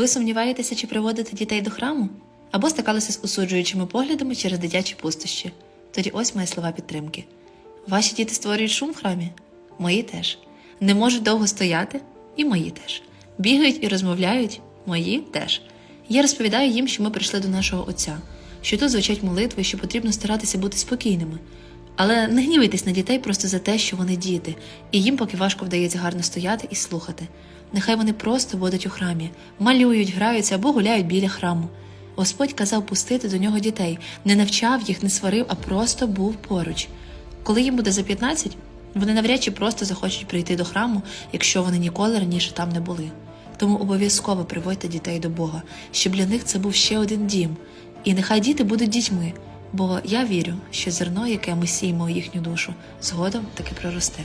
Ви сумніваєтеся, чи приводите дітей до храму? Або стикалися з осуджуючими поглядами через дитячі пустощі. Тоді ось мої слова підтримки. Ваші діти створюють шум в храмі? Мої теж. Не можуть довго стояти? І мої теж. Бігають і розмовляють? Мої теж. Я розповідаю їм, що ми прийшли до нашого Отця, що тут звучать молитви, що потрібно старатися бути спокійними. Але не гнівайтесь на дітей просто за те, що вони діти, і їм поки важко вдається гарно стояти і слухати. Нехай вони просто будуть у храмі, малюють, граються або гуляють біля храму. Господь казав пустити до нього дітей, не навчав їх, не сварив, а просто був поруч. Коли їм буде за 15, вони навряд чи просто захочуть прийти до храму, якщо вони ніколи раніше там не були. Тому обов'язково приводьте дітей до Бога, щоб для них це був ще один дім. І нехай діти будуть дітьми, бо я вірю, що зерно, яке ми сіємо у їхню душу, згодом таки проросте.